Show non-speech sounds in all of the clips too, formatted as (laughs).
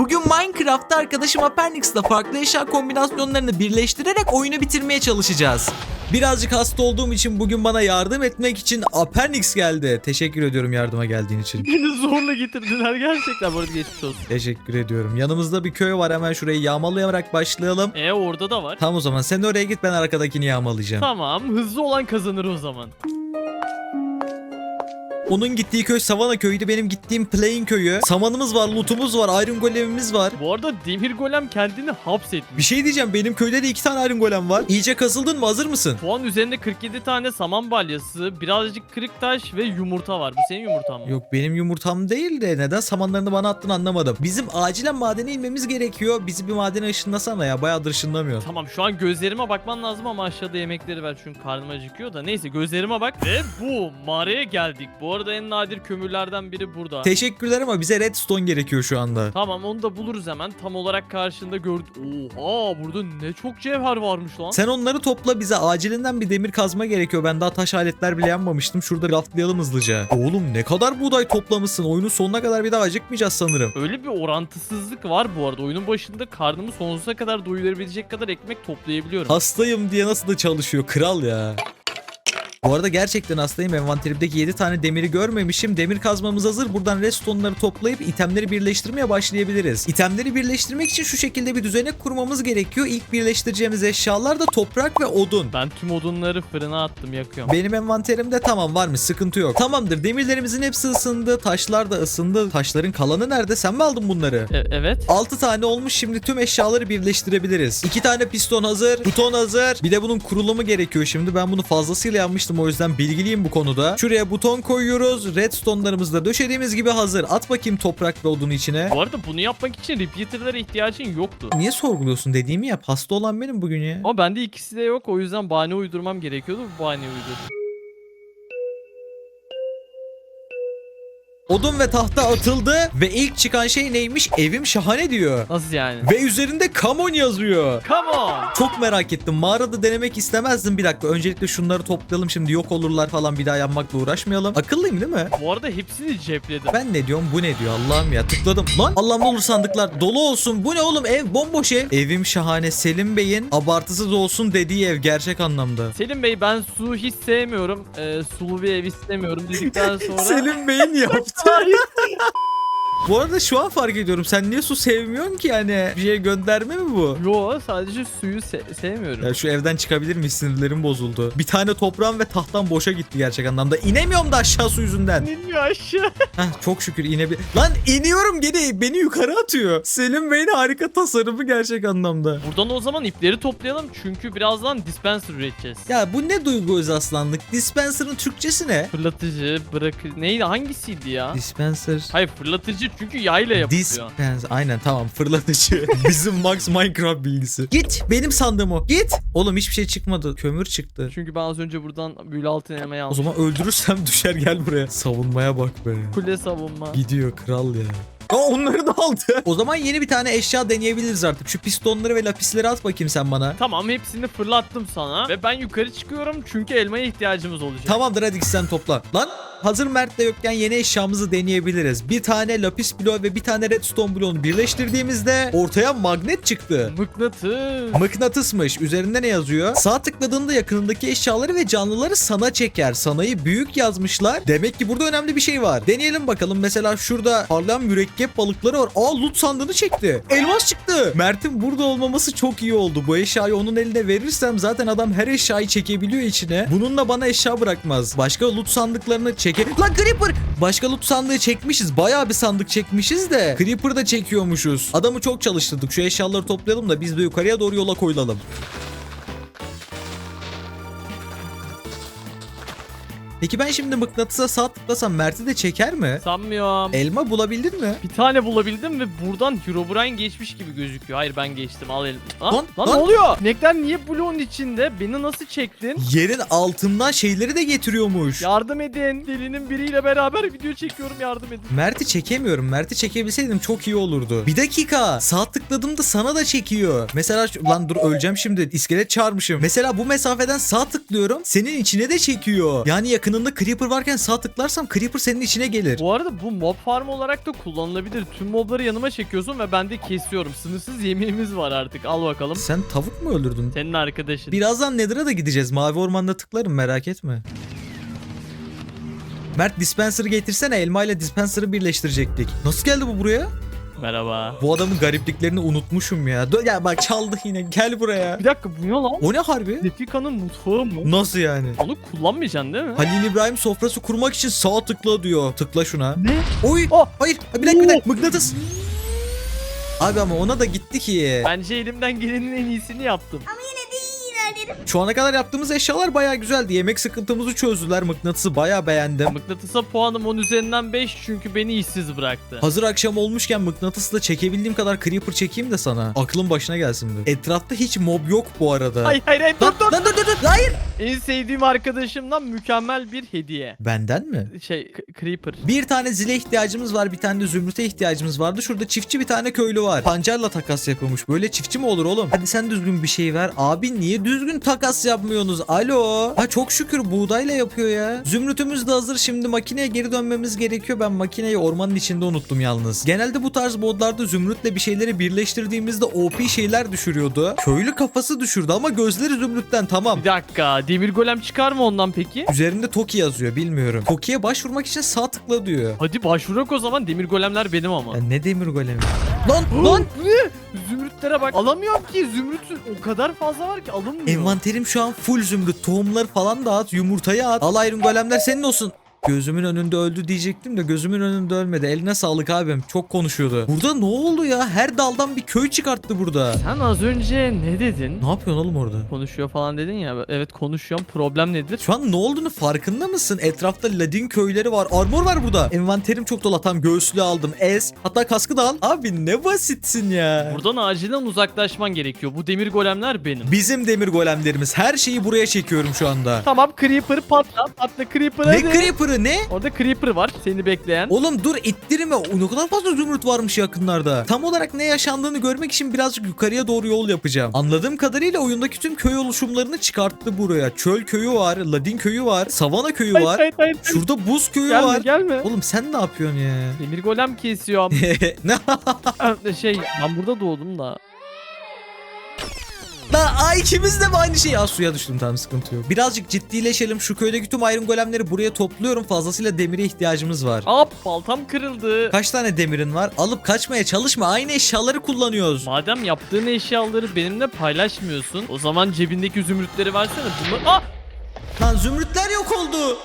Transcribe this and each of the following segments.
Bugün Minecraft'ta arkadaşım Apernix'la farklı eşya kombinasyonlarını birleştirerek oyunu bitirmeye çalışacağız. Birazcık hasta olduğum için bugün bana yardım etmek için Apernix geldi. Teşekkür ediyorum yardıma geldiğin için. Beni zorla getirdiler gerçekten. Bu arada geçmiş olsun. Teşekkür ediyorum. Yanımızda bir köy var hemen şurayı yağmalayarak başlayalım. E orada da var. Tamam o zaman sen oraya git ben arkadakini yağmalayacağım. Tamam hızlı olan kazanır o zaman. Onun gittiği köy Savana köyüydü benim gittiğim Plain köyü. Samanımız var, lootumuz var, Iron Golem'imiz var. Bu arada Demir Golem kendini hapsetmiş. Bir şey diyeceğim benim köyde de iki tane Iron Golem var. İyice kasıldın mı hazır mısın? Puan üzerinde 47 tane saman balyası, birazcık kırık taş ve yumurta var. Bu senin yumurtan mı? Yok benim yumurtam değil de neden samanlarını bana attın anlamadım. Bizim acilen madene inmemiz gerekiyor. Bizi bir madene ışınlasana ya bayağıdır ışınlamıyor. Tamam şu an gözlerime bakman lazım ama aşağıda yemekleri ver çünkü karnım acıkıyor da. Neyse gözlerime bak. Ve bu mağaraya geldik. Bu arada en nadir kömürlerden biri burada. Teşekkürler ama bize redstone gerekiyor şu anda. Tamam onu da buluruz hemen. Tam olarak karşında gördük. Oha burada ne çok cevher varmış lan. Sen onları topla bize acilinden bir demir kazma gerekiyor. Ben daha taş aletler bile yapmamıştım. Şurada craftlayalım hızlıca. Oğlum ne kadar buğday toplamışsın. Oyunun sonuna kadar bir daha acıkmayacağız sanırım. Öyle bir orantısızlık var bu arada. Oyunun başında karnımı sonsuza kadar doyurabilecek kadar ekmek toplayabiliyorum. Hastayım diye nasıl da çalışıyor. Kral ya. Bu arada gerçekten hastayım. Envanterimdeki 7 tane demiri görmemişim. Demir kazmamız hazır. Buradan redstone'ları toplayıp itemleri birleştirmeye başlayabiliriz. İtemleri birleştirmek için şu şekilde bir düzenek kurmamız gerekiyor. İlk birleştireceğimiz eşyalar da toprak ve odun. Ben tüm odunları fırına attım yakıyorum. Benim envanterimde tamam varmış sıkıntı yok. Tamamdır demirlerimizin hepsi ısındı. Taşlar da ısındı. Taşların kalanı nerede? Sen mi aldın bunları? E- evet. 6 tane olmuş şimdi tüm eşyaları birleştirebiliriz. 2 tane piston hazır, buton hazır. Bir de bunun kurulumu gerekiyor şimdi. Ben bunu fazlasıyla yapmıştım o yüzden bilgiliyim bu konuda. Şuraya buton koyuyoruz. Redstone'larımızı da döşediğimiz gibi hazır. At bakayım toprak ve odunu içine. Bu arada bunu yapmak için repeater'lara ihtiyacın yoktu. Niye sorguluyorsun dediğimi yap. Hasta olan benim bugün ya. Ama bende ikisi de yok o yüzden bahane uydurmam gerekiyordu. Bu bahaneyi uydurdum. Odun ve tahta atıldı ve ilk çıkan şey neymiş? Evim şahane diyor. Nasıl yani? Ve üzerinde come on yazıyor. Come on! Çok merak ettim. Mağarada denemek istemezdim. Bir dakika. Öncelikle şunları toplayalım. Şimdi yok olurlar falan bir daha yanmakla uğraşmayalım. Akıllıyım değil mi? Bu arada hepsini cepledim. Ben ne diyorum bu ne diyor Allah'ım ya tıkladım. Lan Allah'ım olur sandıklar dolu olsun. Bu ne oğlum ev bomboş ev. Evim şahane Selim Bey'in abartısız olsun dediği ev gerçek anlamda. Selim Bey ben su hiç sevmiyorum. Ee, sulu bir ev istemiyorum dedikten (laughs) sonra... Selim Bey'in (laughs) yaptı. Ay, sí. Bu arada şu an fark ediyorum. Sen niye su sevmiyorsun ki yani? Bir şey gönderme mi bu? Yo sadece suyu se- sevmiyorum. Ya şu evden çıkabilir miyiz? Sinirlerim bozuldu. Bir tane toprağım ve tahtam boşa gitti gerçek anlamda. İnemiyorum da aşağı su yüzünden. İnmiyor aşağı. (laughs) Heh, çok şükür inebil... Lan iniyorum gene beni yukarı atıyor. Selim Bey'in harika tasarımı gerçek anlamda. Buradan o zaman ipleri toplayalım çünkü birazdan dispenser üreteceğiz. Ya bu ne duygu özaslanlık? Dispenser'ın Türkçesi ne? Fırlatıcı, bırakı... Neydi hangisiydi ya? Dispenser. Hayır fırlatıcı çünkü yayla yapılıyor. Dispenser. Aynen tamam fırlatıcı. (laughs) Bizim Max Minecraft bilgisi. Git benim sandığım o. Git. Oğlum hiçbir şey çıkmadı. Kömür çıktı. Çünkü ben az önce buradan büyülü altın elmayı O aldım. zaman öldürürsem (laughs) düşer gel buraya. Savunmaya bak be. Kule savunma. Gidiyor kral ya. Aa, onları da aldı. O zaman yeni bir tane eşya deneyebiliriz artık. Şu pistonları ve lapisleri at bakayım sen bana. Tamam hepsini fırlattım sana ve ben yukarı çıkıyorum çünkü elmaya ihtiyacımız olacak. Tamamdır hadi sen topla. Lan hazır Mert de yokken yeni eşyamızı deneyebiliriz. Bir tane lapis bloğu ve bir tane redstone bloğunu birleştirdiğimizde ortaya magnet çıktı. Mıknatıs. Mıknatısmış. Üzerinde ne yazıyor? Sağ tıkladığında yakınındaki eşyaları ve canlıları sana çeker. Sanayı büyük yazmışlar. Demek ki burada önemli bir şey var. Deneyelim bakalım. Mesela şurada parlayan mürekkep balıkları var. Aa loot sandığını çekti. Elmas çıktı. Mert'in burada olmaması çok iyi oldu. Bu eşyayı onun eline verirsem zaten adam her eşyayı çekebiliyor içine. Bununla bana eşya bırakmaz. Başka loot sandıklarını çeker. Lan Creeper! Başka loot sandığı çekmişiz. Bayağı bir sandık çekmişiz de. Creeper da çekiyormuşuz. Adamı çok çalıştırdık. Şu eşyaları toplayalım da biz de yukarıya doğru yola koyulalım. Peki ben şimdi mıknatısa sağ tıklasam Mert'i de çeker mi? Sanmıyorum. Elma bulabildin mi? Bir tane bulabildim ve buradan Herobrine geçmiş gibi gözüküyor. Hayır ben geçtim al elim. Lan, Lan, lan, lan. ne oluyor? Nektar niye bloğun içinde? Beni nasıl çektin? Yerin altından şeyleri de getiriyormuş. Yardım edin. Delinin biriyle beraber video çekiyorum yardım edin. Mert'i çekemiyorum. Mert'i çekebilseydim çok iyi olurdu. Bir dakika. Sağ tıkladığımda sana da çekiyor. Mesela lan dur öleceğim şimdi. İskelet çağırmışım. Mesela bu mesafeden sağ tıklıyorum. Senin içine de çekiyor. Yani yakın yakınında Creeper varken sağ tıklarsam Creeper senin içine gelir. Bu arada bu mob farm olarak da kullanılabilir. Tüm mobları yanıma çekiyorsun ve ben de kesiyorum. Sınırsız yeminimiz var artık. Al bakalım. Sen tavuk mu öldürdün? Senin arkadaşın. Birazdan Nether'a da gideceğiz. Mavi ormanda tıklarım merak etme. Mert dispenser'ı getirsene elma ile dispenser'ı birleştirecektik. Nasıl geldi bu buraya? Merhaba. Bu adamın garipliklerini unutmuşum ya. Dö- ya bak çaldı yine gel buraya. Bir dakika bu ne lan? O ne harbi? Defika'nın mutfağı mı? Nasıl yani? Onu kullanmayacaksın değil mi? Halil İbrahim sofrası kurmak için sağ tıkla diyor. Tıkla şuna. Ne? Oy! Oh! Hayır! Bir dakika bir dakika. Mıknatıs. Abi ama ona da gitti ki. Bence elimden gelenin en iyisini yaptım. Şu ana kadar yaptığımız eşyalar bayağı güzeldi. Yemek sıkıntımızı çözdüler. Mıknatısı bayağı beğendim. Mıknatısa puanım 10 üzerinden 5 çünkü beni işsiz bıraktı. Hazır akşam olmuşken mıknatısla çekebildiğim kadar creeper çekeyim de sana. Aklın başına gelsin bir. Etrafta hiç mob yok bu arada. Hayır hayır hayır dur dur. lan dur dur dur. Hayır. En sevdiğim arkadaşımdan mükemmel bir hediye. Benden mi? Şey Creeper. Bir tane zile ihtiyacımız var, bir tane de zümrüte ihtiyacımız vardı. Şurada çiftçi bir tane köylü var. Pancarla takas yapıyormuş. Böyle çiftçi mi olur oğlum? Hadi sen düzgün bir şey ver. Abi niye düzgün takas yapmıyorsunuz? Alo. Ha çok şükür buğdayla yapıyor ya. Zümrütümüz de hazır. Şimdi makineye geri dönmemiz gerekiyor. Ben makineyi ormanın içinde unuttum yalnız. Genelde bu tarz modlarda zümrütle bir şeyleri birleştirdiğimizde OP şeyler düşürüyordu. Köylü kafası düşürdü ama gözleri zümrütten tamam. Bir dakika demir golem çıkar mı ondan peki? Üzerinde Toki yazıyor bilmiyorum. Toki'ye başvurmak için sağ tıkla diyor. Hadi başvurak o zaman demir golemler benim ama. Ya ne demir golemi? Lan lan? Zümrütlere bak. Alamıyorum ki zümrüt o kadar fazla var ki alınmıyor. envanterim şu an full zümrüt. Tohumları falan da at, yumurtayı at. Al ayrım golemler senin olsun. Gözümün önünde öldü diyecektim de gözümün önünde ölmedi. Eline sağlık abim. Çok konuşuyordu. Burada ne oldu ya? Her daldan bir köy çıkarttı burada. Sen az önce ne dedin? Ne yapıyorsun oğlum orada? Konuşuyor falan dedin ya. Evet konuşuyorum. Problem nedir? Şu an ne olduğunu farkında mısın? Etrafta ladin köyleri var. Armor var burada. Envanterim çok dolu. Tam göğüslüğü aldım. Ez. Hatta kaskı da al. Abi ne basitsin ya. Buradan acilen uzaklaşman gerekiyor. Bu demir golemler benim. Bizim demir golemlerimiz. Her şeyi buraya çekiyorum şu anda. Tamam Creeper patla. Patla Creeper Ne hadi. Creeper'ı ne? Orada Creeper var seni bekleyen. Oğlum dur ittirme. O ne kadar fazla zümrüt varmış yakınlarda. Tam olarak ne yaşandığını görmek için birazcık yukarıya doğru yol yapacağım. Anladığım kadarıyla oyundaki tüm köy oluşumlarını çıkarttı buraya. Çöl köyü var, Ladin köyü var, Savana köyü Hayır, var. hayır, hayır. Şurada buz köyü Gelme var. gelme. Oğlum sen ne yapıyorsun ya? Demir golem kesiyorum. (laughs) ne? şey ben burada doğdum da. La ay ikimiz de mi aynı şey? Az suya düştüm tamam sıkıntı yok. Birazcık ciddileşelim. Şu köydeki tüm iron golemleri buraya topluyorum. Fazlasıyla demire ihtiyacımız var. Aa baltam kırıldı. Kaç tane demirin var? Alıp kaçmaya çalışma. Aynı eşyaları kullanıyoruz. Madem yaptığın eşyaları benimle paylaşmıyorsun, o zaman cebindeki zümrütleri versene. Bunlar... Ah! Lan zümrütler yok oldu.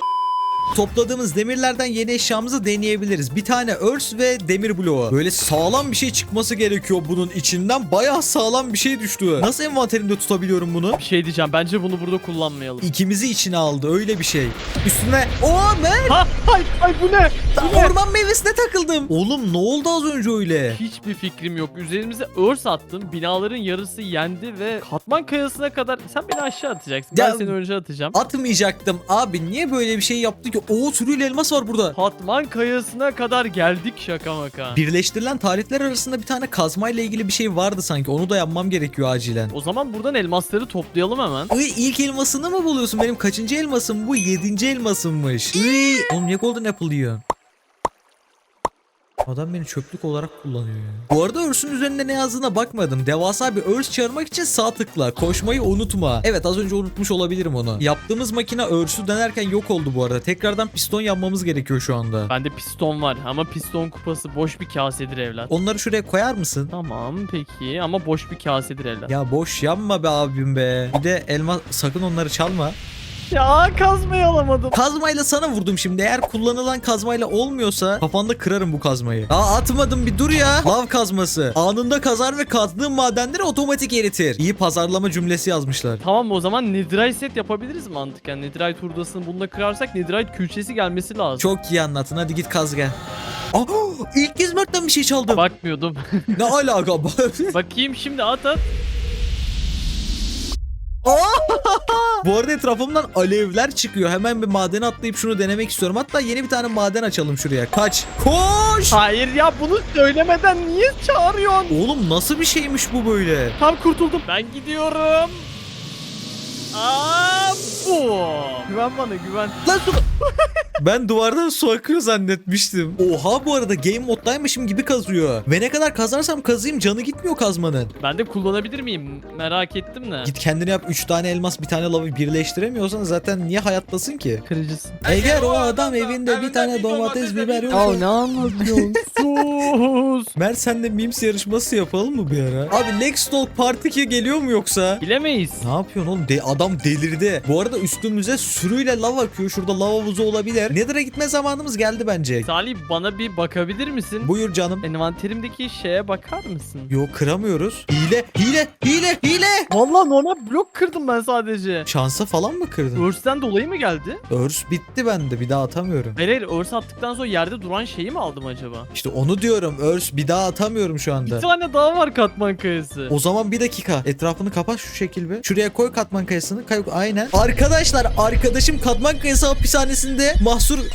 Topladığımız demirlerden yeni eşyamızı deneyebiliriz. Bir tane örs ve demir bloğu. Böyle sağlam bir şey çıkması gerekiyor bunun içinden. Bayağı sağlam bir şey düştü. Nasıl envanterimde tutabiliyorum bunu? Bir şey diyeceğim. Bence bunu burada kullanmayalım. İkimizi içine aldı öyle bir şey. Üstüne o ne? Ha, ay, ay bu ne? Bu ne? Orman meyvesine takıldım. Oğlum ne oldu az önce öyle? Hiçbir fikrim yok. Üzerimize örs attım. Binaların yarısı yendi ve katman kayasına kadar sen beni aşağı atacaksın. Ya- Ben seni önce atacağım. Atmayacaktım. Abi niye böyle bir şey yaptı ki? O sürüyle elmas var burada. Katman kayasına kadar geldik şaka maka. Birleştirilen tarifler arasında bir tane kazmayla ilgili bir şey vardı sanki. Onu da yapmam gerekiyor acilen. O zaman buradan elmasları toplayalım hemen. Iy, ilk elmasını mı buluyorsun? Benim kaçıncı elmasım bu? Yedinci elmasımmış. Iy, oğlum niye golden apple yiyorsun? Adam beni çöplük olarak kullanıyor ya. Bu arada örsün üzerinde ne yazdığına bakmadım. Devasa bir örs çağırmak için sağ tıkla. Koşmayı unutma. Evet az önce unutmuş olabilirim onu. Yaptığımız makine örsü denerken yok oldu bu arada. Tekrardan piston yapmamız gerekiyor şu anda. Bende piston var ama piston kupası boş bir kasedir evlat. Onları şuraya koyar mısın? Tamam peki ama boş bir kasedir evlat. Ya boş yanma be abim be. Bir de elma sakın onları çalma. Ya kazmayı alamadım. Kazmayla sana vurdum şimdi. Eğer kullanılan kazmayla olmuyorsa kafanda kırarım bu kazmayı. Aa atmadım bir dur ya. Lav kazması. Anında kazar ve kazdığın madenleri otomatik eritir. İyi pazarlama cümlesi yazmışlar. Tamam o zaman netherite set yapabiliriz mantıken. Netherite hurdasını bununla kırarsak netherite külçesi gelmesi lazım. Çok iyi anlattın. Hadi git kaz gel. Aa, ilk kez Mert'ten bir şey çaldım. Bakmıyordum. ne (laughs) alaka? Bakayım şimdi at at. Bu arada etrafımdan alevler çıkıyor. Hemen bir madene atlayıp şunu denemek istiyorum. Hatta yeni bir tane maden açalım şuraya. Kaç. Koş. Hayır ya bunu söylemeden niye çağırıyorsun? Oğlum nasıl bir şeymiş bu böyle? Tam kurtuldum. Ben gidiyorum. Aa bu. Güven bana güven. Lan su... (laughs) ben duvardan su akıyor zannetmiştim. Oha bu arada game moddaymışım gibi kazıyor. Ve ne kadar kazarsam kazayım canı gitmiyor kazmanın. Ben de kullanabilir miyim? Merak ettim de. Git kendine yap 3 tane elmas bir tane lavı birleştiremiyorsan zaten niye hayattasın ki? Kırıcısın. Eğer o adam evinde bir tane domates biber yoksa... ne anlatıyorsun? Sus. (laughs) Mert senle memes yarışması yapalım mı bir ara? Abi Lextalk Part 2 geliyor mu yoksa? Bilemeyiz. Ne yapıyorsun oğlum? De adam delirdi. Bu arada üstümüze sürüyle lav akıyor. Şurada lav havuzu olabilir. Nether'a gitme zamanımız geldi bence. Salih bana bir bakabilir misin? Buyur canım. Envanterimdeki şeye bakar mısın? Yok kıramıyoruz. Hile, hile, hile, hile. Vallahi normal blok kırdım ben sadece. Şansa falan mı kırdın? Örs'ten dolayı mı geldi? Örs bitti bende. Bir daha atamıyorum. Hayır hayır örs attıktan sonra yerde duran şeyi mi aldım acaba? İşte onu diyorum. Örs bir daha atamıyorum şu Bir anda. tane daha var katman kayası. O zaman bir dakika. Etrafını kapat şu şekil bir. Şuraya koy katman kayasını. Kay Aynen. Arkadaşlar arkadaşım katman kayası hapishanesinde する。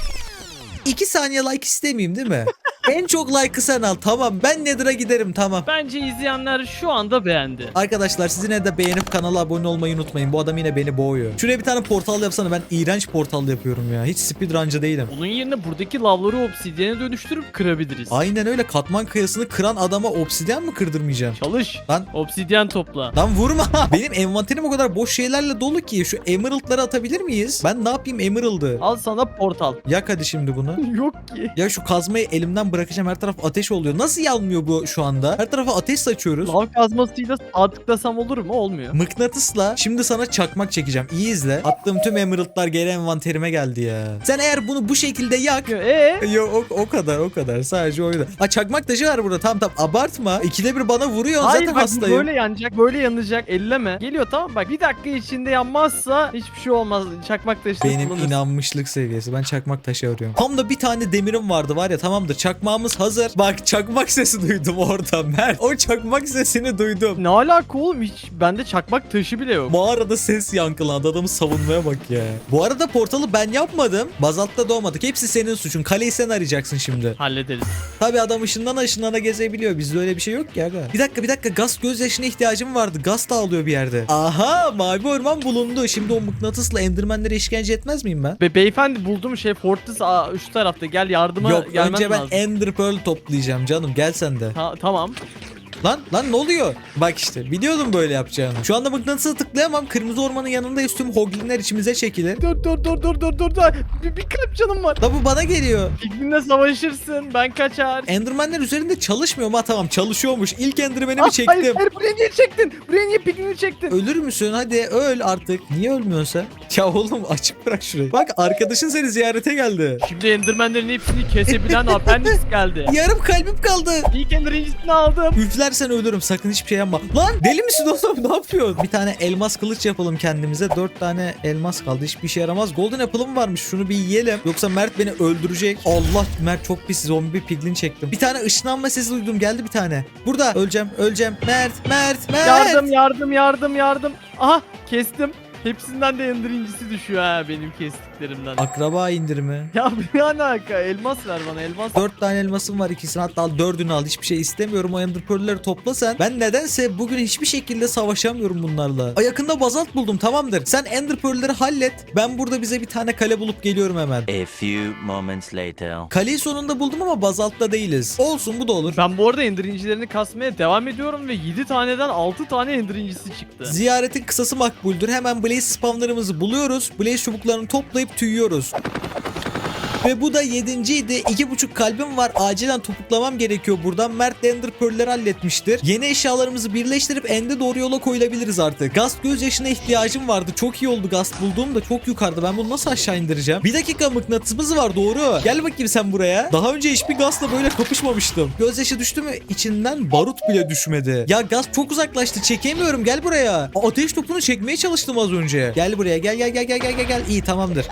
2 saniye like istemeyeyim değil mi? (laughs) en çok like'ı sen al. Tamam. Ben Nether'a giderim. Tamam. Bence izleyenler şu anda beğendi. Arkadaşlar siz yine de beğenip kanala abone olmayı unutmayın. Bu adam yine beni boğuyor. Şuraya bir tane portal yapsana. Ben iğrenç portal yapıyorum ya. Hiç speedruncı değilim. Onun yerine buradaki lavları obsidiyene dönüştürüp kırabiliriz. Aynen öyle katman kayasını kıran adama obsidyen mi kırdırmayacağım? Çalış. Lan Obsidyen topla. Lan vurma. (laughs) Benim envanterim o kadar boş şeylerle dolu ki. Şu emerald'ları atabilir miyiz? Ben ne yapayım emerald'ı? Al sana portal. Yak hadi şimdi bunu. (laughs) Yok ki. Ya şu kazmayı elimden bırakacağım. Her taraf ateş oluyor. Nasıl yanmıyor bu şu anda? Her tarafa ateş saçıyoruz. Lav kazmasıyla sağ tıklasam olur mu? Olmuyor. Mıknatısla şimdi sana çakmak çekeceğim. İyi izle. Attığım tüm emerald'lar geri envanterime geldi ya. Sen eğer bunu bu şekilde yak. Eee? Yok o, o kadar o kadar sadece oydu. Ha çakmak taşı var burada tamam tamam abartma. İkide bir bana vuruyor Hayır zaten bak hastayım. böyle yanacak böyle yanacak elleme. Geliyor tamam bak bir dakika içinde yanmazsa hiçbir şey olmaz. Çakmak taşı Benim kullanırsın. inanmışlık seviyesi. Ben çakmak taşı arıyorum. Tam da bir tane demirim vardı var ya tamamdır. Çakmağımız hazır. Bak çakmak sesi duydum orada Mert. O çakmak sesini duydum. Ne alaka oğlum hiç bende çakmak taşı bile yok. Mağarada ses yankılandı. Adamı savunmaya bak ya. Bu arada portalı ben yapmadım. Bazaltta doğmadık. Hepsi senin suçun. Kaleyi sen arayacaksın şimdi. Hallederiz. Tabi adam ışından ışınlana gezebiliyor. Bizde öyle bir şey yok ki aga. Bir dakika bir dakika. Gaz gözyaşına ihtiyacım vardı. Gaz da alıyor bir yerde. Aha mavi orman bulundu. Şimdi o mıknatısla endirmenlere işkence etmez miyim ben? Be beyefendi buldum şey Fortress aa, şu tarafta gel yardıma Yok gelmen önce ben lazım. Ender Pearl toplayacağım canım gel sen de. Ta- tamam. Lan lan ne oluyor? Bak işte biliyordum böyle yapacağını. Şu anda mıknatısı tıklayamam. Kırmızı ormanın yanındayız. Tüm hoglinler içimize çekilir. Dur dur dur dur dur dur dur. Bir, bir kırıp canım var. Da bu bana geliyor. Pigmin'le savaşırsın ben kaçar. Endermenler üzerinde çalışmıyor mu? Ha, tamam çalışıyormuş. İlk endermenimi Ah, çektim. Hayır, hayır buraya niye çektin? Buraya niye Pigmin'i çektin? Ölür müsün? Hadi öl artık. Niye ölmüyorsun sen? Ya oğlum açık bırak şurayı. Bak arkadaşın seni ziyarete geldi. Şimdi Endermenlerin hepsini kesebilen (laughs) Apprentice geldi. Yarım kalbim kaldı. İlk Ender'incisini aldım. Üflersen ölürüm sakın hiçbir şey yapma. Lan deli misin oğlum ne yapıyorsun? Bir tane elmas kılıç yapalım kendimize. Dört tane elmas kaldı hiçbir işe yaramaz. Golden apple'ım varmış şunu bir yiyelim. Yoksa Mert beni öldürecek. Allah Mert çok pis zombi piglin çektim. Bir tane ışınlanma sesi duydum geldi bir tane. Burada öleceğim öleceğim. Mert Mert Mert. Yardım yardım yardım yardım. Aha kestim. Hepsinden de Ender incisi düşüyor ha benim kestiklerimden. Akraba indirimi. Ya ne alaka? Elmas ver bana elmas. Dört tane elmasım var ikisini hatta al dördünü al hiçbir şey istemiyorum o ender pearl'leri topla sen. Ben nedense bugün hiçbir şekilde savaşamıyorum bunlarla. Ay yakında bazalt buldum tamamdır. Sen ender pearl'leri hallet. Ben burada bize bir tane kale bulup geliyorum hemen. A few moments later. Kaleyi sonunda buldum ama bazaltta değiliz. Olsun bu da olur. Ben bu arada Ender incilerini kasmaya devam ediyorum ve 7 taneden 6 tane Ender incisi çıktı. Ziyaretin kısası makbuldür. Hemen blaze spawnlarımızı buluyoruz. Blaze çubuklarını toplayıp tüyüyoruz. Ve bu da yedinciydi. İki buçuk kalbim var. Acilen topuklamam gerekiyor buradan. Mert de Ender Pearl'leri halletmiştir. Yeni eşyalarımızı birleştirip ende doğru yola koyulabiliriz artık. Gast gözyaşına ihtiyacım vardı. Çok iyi oldu Gast bulduğum da çok yukarıda. Ben bunu nasıl aşağı indireceğim? Bir dakika mıknatısımız var doğru. Gel bakayım sen buraya. Daha önce hiçbir Gast'la böyle kapışmamıştım. Gözyaşı düştü mü içinden barut bile düşmedi. Ya Gast çok uzaklaştı. Çekemiyorum. Gel buraya. Ateş topunu çekmeye çalıştım az önce. Gel buraya. Gel gel gel gel gel. gel. İyi tamamdır.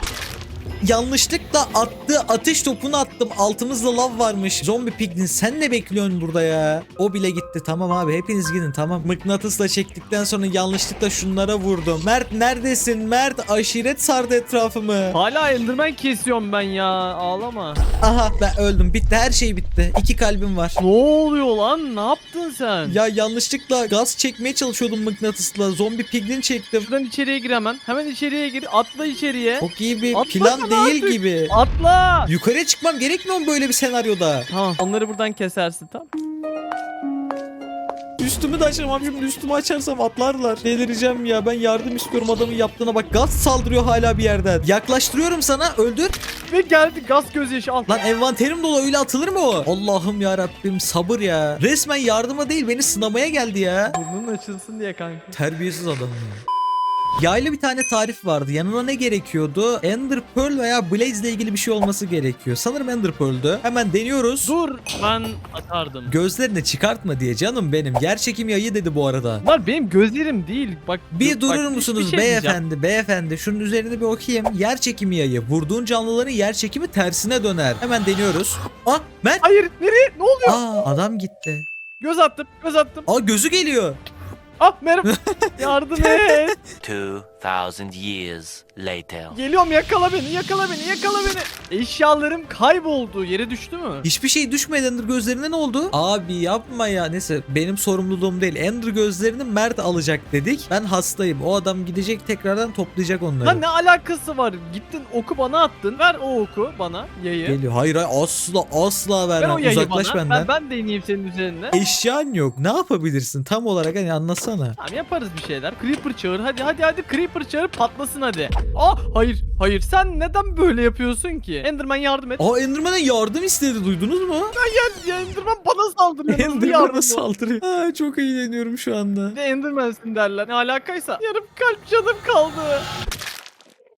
Yanlışlıkla attığı ateş topunu attım. Altımızda lav varmış. Zombi piglin sen ne bekliyorsun burada ya? O bile gitti. Tamam abi hepiniz gidin tamam. Mıknatısla çektikten sonra yanlışlıkla şunlara vurdum. Mert neredesin? Mert aşiret sardı etrafımı. Hala Enderman kesiyorum ben ya. Ağlama. Aha ben öldüm. Bitti her şey bitti. İki kalbim var. Ne oluyor lan? Ne yaptın sen? Ya yanlışlıkla gaz çekmeye çalışıyordum mıknatısla. Zombi piglin çektim. Şuradan içeriye gir hemen. Hemen içeriye gir. Atla içeriye. Çok iyi bir Atlasana plan değil artık. gibi. Atla. Yukarıya çıkmam gerekmiyor mu böyle bir senaryoda? Tamam. Onları buradan kesersin tamam. Üstümü de açamam şimdi üstümü açarsam atlarlar. Delireceğim ya ben yardım istiyorum adamın yaptığına bak gaz saldırıyor hala bir yerden. Yaklaştırıyorum sana öldür. Ve geldi gaz gözyaşı al. Lan envanterim dolu öyle atılır mı o? Allah'ım ya Rabbim sabır ya. Resmen yardıma değil beni sınamaya geldi ya. Burnun açılsın diye kanka. Terbiyesiz adam ya. Yaylı bir tane tarif vardı. Yanına ne gerekiyordu? Ender Pearl veya Blaze ile ilgili bir şey olması gerekiyor. Sanırım Ender Pearl'dü. Hemen deniyoruz. Dur ben atardım. Gözlerini çıkartma diye canım benim. Gerçekim yayı dedi bu arada. Var benim gözlerim değil. Bak Bir bak, durur bir- musunuz bir şey diyeceğim. beyefendi beyefendi şunun üzerine bir okuyayım. Yer çekimi yayı. Vurduğun canlıların yer çekimi tersine döner. Hemen deniyoruz. Ah ben. Hayır nereye? Ne oluyor? Aa adam gitti. Göz attım. Göz attım. Aa gözü geliyor. Ah merhaba. (laughs) Yardım et. 2,000 years later. Geliyorum yakala beni. Yakala beni. Yakala beni. Eşyalarım kayboldu. Yere düştü mü? Hiçbir şey düşmedi Ender gözlerine ne oldu? Abi yapma ya. Neyse benim sorumluluğum değil. Ender gözlerini Mert alacak dedik. Ben hastayım. O adam gidecek tekrardan toplayacak onları. Lan ne alakası var? Gittin oku bana attın. Ver o oku bana. Yayı. Geliyor. Hayır hayır asla asla Ver o vermem. yayı Uzaklaş bana. benden. Ben, ben deneyeyim senin üzerine. Eşyan yok. Ne yapabilirsin? Tam olarak hani anlatsana. Tamam yaparız bir şeyler. Creeper çağır. Hadi hadi hadi Creeper çağır patlasın hadi. Ah hayır hayır sen neden böyle yapıyorsun ki? Enderman yardım et. Aa Enderman'a yardım istedi duydunuz mu? Ya, ya Enderman bana saldırıyor. Enderman'a saldırıyor. Aa, çok eğleniyorum şu anda. Bir de Enderman'sin derler. Ne alakaysa. Yarım kalp canım kaldı.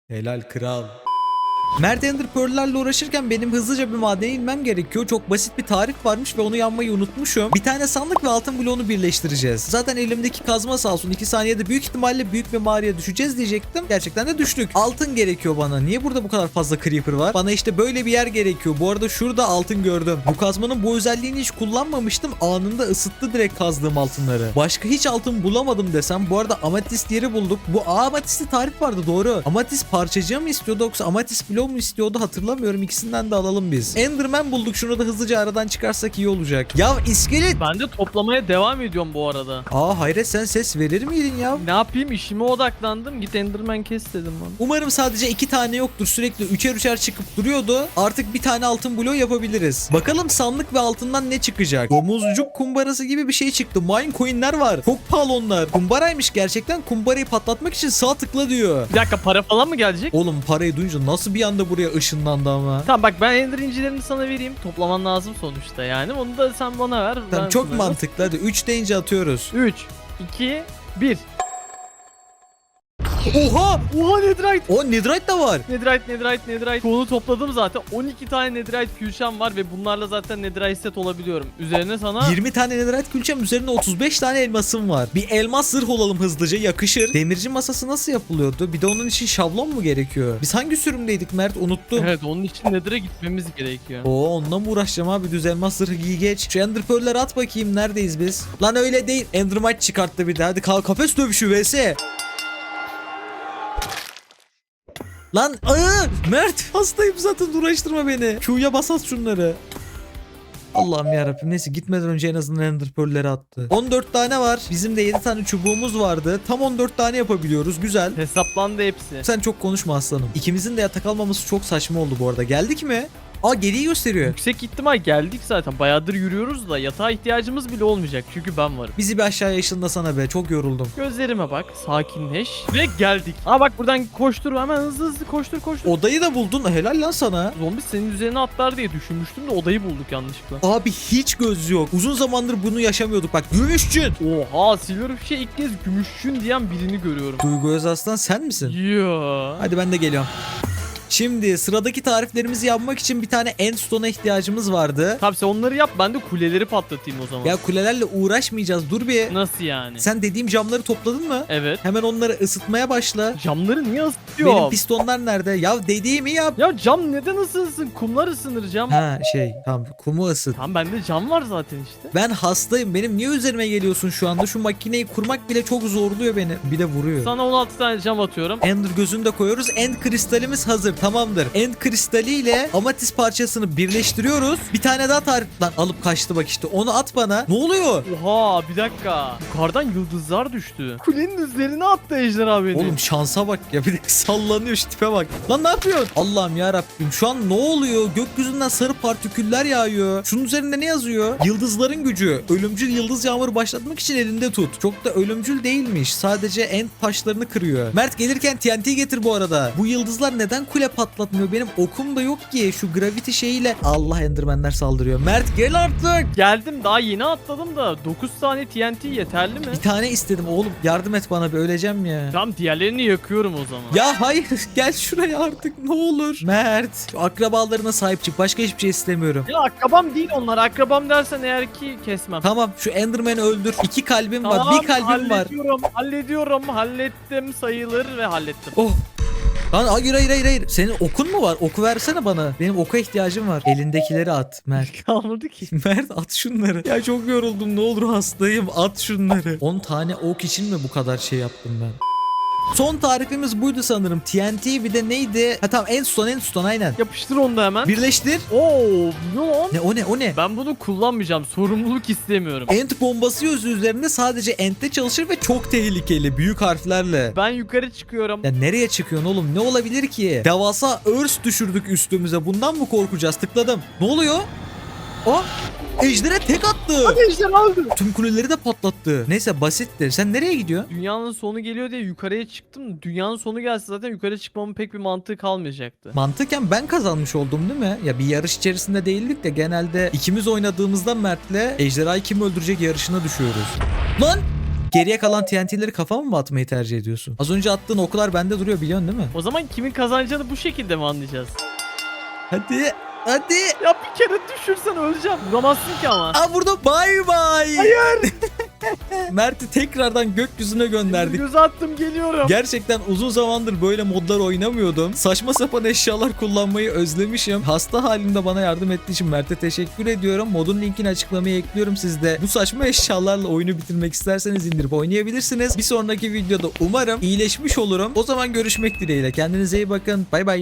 Helal kral. Mert Ender uğraşırken benim hızlıca bir madene inmem gerekiyor. Çok basit bir tarif varmış ve onu yanmayı unutmuşum. Bir tane sandık ve altın bloğunu birleştireceğiz. Zaten elimdeki kazma sağ olsun 2 saniyede büyük ihtimalle büyük bir mağaraya düşeceğiz diyecektim. Gerçekten de düştük. Altın gerekiyor bana. Niye burada bu kadar fazla creeper var? Bana işte böyle bir yer gerekiyor. Bu arada şurada altın gördüm. Bu kazmanın bu özelliğini hiç kullanmamıştım. Anında ısıttı direkt kazdığım altınları. Başka hiç altın bulamadım desem. Bu arada amatist yeri bulduk. Bu Aa, amatisti tarif vardı doğru. Amatist parçacığı mı istiyordu yoksa amatist bloğu mu istiyordu hatırlamıyorum. İkisinden de alalım biz. Enderman bulduk. Şunu da hızlıca aradan çıkarsak iyi olacak. Ya iskelet. Ben de toplamaya devam ediyorum bu arada. Aa hayret sen ses verir miydin ya? Ne yapayım işime odaklandım. Git Enderman kes dedim bana. Umarım sadece iki tane yoktur. Sürekli üçer üçer çıkıp duruyordu. Artık bir tane altın bloğu yapabiliriz. Bakalım sandık ve altından ne çıkacak? Domuzcuk kumbarası gibi bir şey çıktı. Mine coinler var. Çok pahalı onlar. Kumbaraymış gerçekten. Kumbarayı patlatmak için sağ tıkla diyor. Bir dakika para falan mı gelecek? Oğlum parayı duyunca nasıl bir anda buraya ışınlandı ama. Tamam bak ben Ender incilerini sana vereyim. Toplaman lazım sonuçta yani. Onu da sen bana ver. Tamam, ben çok sana- mantıklı. Hadi 3 deyince atıyoruz. 3, 2, 1. Oha! Oha Netherite. O Netherite de var. Netherite, Netherite, Netherite. Çoğunu topladım zaten. 12 tane Netherite külçem var ve bunlarla zaten Netherite set olabiliyorum. Üzerine sana 20 tane netherite külçem üzerinde 35 tane elmasım var. Bir elmas zırh olalım hızlıca yakışır. Demirci masası nasıl yapılıyordu? Bir de onun için şablon mu gerekiyor? Biz hangi sürümdeydik Mert? Unuttum. Evet onun için Nether'a gitmemiz gerekiyor. Oo onunla mı uğraşacağım abi? Düz elmas zırhı giy geç. Şu ender pearl'leri at bakayım. Neredeyiz biz? Lan öyle değil. Endermite çıkarttı bir de. Hadi kal kafes dövüşü vs. Lan ıı, Mert hastayım zaten uğraştırma beni. Q'ya basat şunları. Allah'ım yarabbim neyse gitmeden önce en azından Ender Pearl'leri attı. 14 tane var. Bizim de 7 tane çubuğumuz vardı. Tam 14 tane yapabiliyoruz. Güzel. Hesaplandı hepsi. Sen çok konuşma aslanım. İkimizin de yatak almaması çok saçma oldu bu arada. Geldik mi? Aa geriyi gösteriyor. Yüksek ihtimal geldik zaten. Bayağıdır yürüyoruz da yatağa ihtiyacımız bile olmayacak. Çünkü ben varım. Bizi bir aşağıya ışınlasana be. Çok yoruldum. Gözlerime bak. Sakinleş. Ve geldik. Aa bak buradan koştur. Hemen hızlı hızlı koştur koştur. Odayı da buldun. Helal lan sana. Zombi senin üzerine atlar diye düşünmüştüm de odayı bulduk yanlışlıkla. Abi hiç göz yok. Uzun zamandır bunu yaşamıyorduk. Bak gümüşçün. Oha Silverfish'e ilk kez gümüşçün diyen birini görüyorum. Duygu Özaslan sen misin? Ya. Hadi ben de geliyorum. Şimdi sıradaki tariflerimizi yapmak için bir tane endstone'a ihtiyacımız vardı. Tabii sen onları yap ben de kuleleri patlatayım o zaman. Ya kulelerle uğraşmayacağız. Dur bir. Nasıl yani? Sen dediğim camları topladın mı? Evet. Hemen onları ısıtmaya başla. Camları niye ısıtıyor? Benim pistonlar nerede? Ya dediğimi yap. Ya cam neden ısınsın? Kumlar ısınır cam. Ha şey tamam kumu ısıt. Tamam bende cam var zaten işte. Ben hastayım. Benim niye üzerime geliyorsun şu anda? Şu makineyi kurmak bile çok zorluyor beni. Bir de vuruyor. Sana 16 tane cam atıyorum. Ender gözünü de koyuyoruz. End kristalimiz hazır. Tamamdır. End kristaliyle amatist parçasını birleştiriyoruz. Bir tane daha tarif lan alıp kaçtı bak işte. Onu at bana. Ne oluyor? Oha bir dakika. Yukarıdan yıldızlar düştü. Kulenin üzerine attı ejderha beni. Oğlum şansa bak ya. Bir de sallanıyor şu tipe bak. Lan ne yapıyorsun? Allah'ım ya Rabbim. Şu an ne oluyor? Gökyüzünden sarı partiküller yağıyor. Şunun üzerinde ne yazıyor? Yıldızların gücü. Ölümcül yıldız yağmuru başlatmak için elinde tut. Çok da ölümcül değilmiş. Sadece end taşlarını kırıyor. Mert gelirken TNT getir bu arada. Bu yıldızlar neden kule patlatmıyor? Benim okum da yok ki. Şu gravity şeyiyle. Allah endermenler saldırıyor. Mert gel artık. Geldim daha yeni atladım da 9 tane TNT yeterli mi? Bir tane istedim oğlum. Yardım et bana bir öleceğim ya. Tamam diğerlerini yakıyorum o zaman. Ya hayır (laughs) gel şuraya artık ne olur. Mert şu akrabalarına sahip çık. Başka hiçbir şey istemiyorum. Ya akrabam değil onlar. Akrabam dersen eğer ki kesmem. Tamam şu Enderman'i öldür. İki kalbim var. Bir kalbim var. hallediyorum, Hallediyorum. Hallettim sayılır ve hallettim. Oh. Lan hayır hayır hayır hayır. Senin okun mu var? Oku versene bana. Benim oka ihtiyacım var. Elindekileri at Mert. (laughs) Kalmadı ki. (laughs) Mert at şunları. Ya çok yoruldum ne olur hastayım. At şunları. 10 tane ok için mi bu kadar şey yaptım ben? Son tarifimiz buydu sanırım. TNT bir de neydi? Ha tamam en son en son aynen. Yapıştır onu da hemen. Birleştir. Oo, ne lan? Ne o ne o ne? Ben bunu kullanmayacağım. Sorumluluk istemiyorum. Ent bombası yüzü üzerinde sadece Ent'te çalışır ve çok tehlikeli büyük harflerle. Ben yukarı çıkıyorum. Ya nereye çıkıyorsun oğlum? Ne olabilir ki? Devasa örs düşürdük üstümüze. Bundan mı korkacağız? Tıkladım. Ne oluyor? O Ejder'e tek attı. Ejder aldı. Tüm kuleleri de patlattı. Neyse basitti. Sen nereye gidiyorsun? Dünyanın sonu geliyor diye yukarıya çıktım. Dünyanın sonu gelse zaten yukarı çıkmamın pek bir mantığı kalmayacaktı. Mantıken ben kazanmış oldum değil mi? Ya bir yarış içerisinde değildik de genelde ikimiz oynadığımızda Mert'le Ejderha'yı kim öldürecek yarışına düşüyoruz. Lan! Geriye kalan TNT'leri kafama mı atmayı tercih ediyorsun? Az önce attığın oklar bende duruyor biliyorsun değil mi? O zaman kimin kazanacağını bu şekilde mi anlayacağız? Hadi. Hadi. Ya bir kere düşürsen öleceğim. Vuramazsın ki ama. Aa burada bay bay. Hayır. (laughs) Mert'i tekrardan gökyüzüne gönderdik. Göz attım geliyorum. Gerçekten uzun zamandır böyle modlar oynamıyordum. Saçma sapan eşyalar kullanmayı özlemişim. Hasta halimde bana yardım ettiği için Mert'e teşekkür ediyorum. Modun linkini açıklamaya ekliyorum sizde. Bu saçma eşyalarla oyunu bitirmek isterseniz indirip oynayabilirsiniz. Bir sonraki videoda umarım iyileşmiş olurum. O zaman görüşmek dileğiyle. Kendinize iyi bakın. Bay bay.